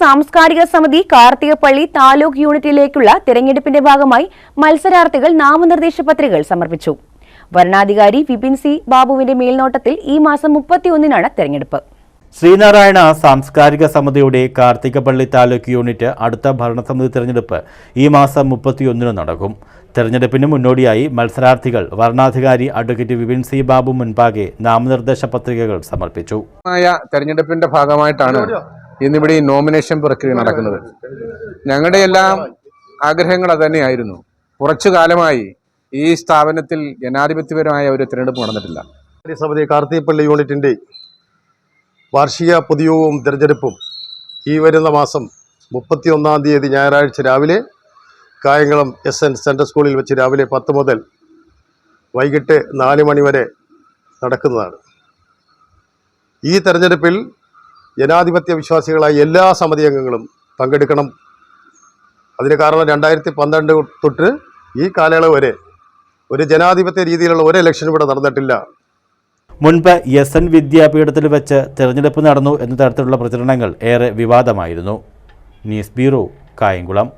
സാംസ്കാരിക സമിതി കാർത്തികപ്പള്ളി താലൂക്ക് യൂണിറ്റിലേക്കുള്ള തിരഞ്ഞെടുപ്പിന്റെ ഭാഗമായി മത്സരാർത്ഥികൾ നാമനിർദ്ദേശ പത്രികകൾ സമർപ്പിച്ചു. വരണാധികാരി വിപിൻ സി ബാബുവിന്റെ മേൽനോട്ടത്തിൽ ഈ മാസം മുപ്പത്തിയൊന്നിനാണ് തെരഞ്ഞെടുപ്പ്. ശ്രീനാരായണ സാംസ്കാരിക സമിതിയുടെ കാർത്തികപ്പള്ളി താലൂക്ക് യൂണിറ്റ് അടുത്ത ഭരണസമിതി തെരഞ്ഞെടുപ്പ് ഈ മാസം മുപ്പത്തിയൊന്നിന് നടക്കും. തെരഞ്ഞെടുപ്പിന് മുന്നോടിയായി മത്സരാർത്ഥികൾ വരണാധികാരി അഡ്വക്കേറ്റ് വിപിൻ സി ബാബു മുൻപാകെ നാമനിർദ്ദേശ പത്രികകൾ സമർപ്പിച്ചു. തെരഞ്ഞെടുപ്പിന്റെ ഭാഗമായിട്ടാണ് ഇന്നിവിടെ ഈ നോമിനേഷൻ പ്രക്രിയ നടക്കുന്നത്. ഞങ്ങളുടെ എല്ലാം ആഗ്രഹങ്ങൾ തന്നെയായിരുന്നു കുറച്ചു കാലമായി ഈ സ്ഥാപനത്തിൽ ജനാധിപത്യപരമായ ഒരു തിരഞ്ഞെടുപ്പ് നടന്നിട്ടില്ല. സമിതി കാർത്തിപ്പള്ളി യൂണിറ്റിന്റെ വാർഷിക പൊതുയോഗവും തിരഞ്ഞെടുപ്പും ഈ വരുന്ന മാസം മുപ്പത്തി ഒന്നാം തീയതി ഞായറാഴ്ച രാവിലെ കായംകുളം എസ് എൻ സെൻട്രൽ സ്കൂളിൽ വെച്ച് രാവിലെ പത്ത് മുതൽ വൈകിട്ട് നാല് മണിവരെ നടക്കുന്നതാണ്. ഈ തെരഞ്ഞെടുപ്പിൽ ജനാധിപത്യ വിശ്വാസികളായ എല്ലാ സമിതി അംഗങ്ങളും പങ്കെടുക്കണം. അതിന് കാരണം രണ്ടായിരത്തി പന്ത്രണ്ട് തൊട്ട് ഈ കാലയളവ് വരെ ഒരു ജനാധിപത്യ രീതിയിലുള്ള ഒരു ഇലക്ഷനും ഇവിടെ നടന്നിട്ടില്ല. മുൻപ് എസ് എൻ വിദ്യാപീഠത്തിൽ വെച്ച് തെരഞ്ഞെടുപ്പ് നടന്നു എന്ന തരത്തിലുള്ള പ്രചരണങ്ങൾ ഏറെ വിവാദമായിരുന്നു. News bureau Kayamkulam.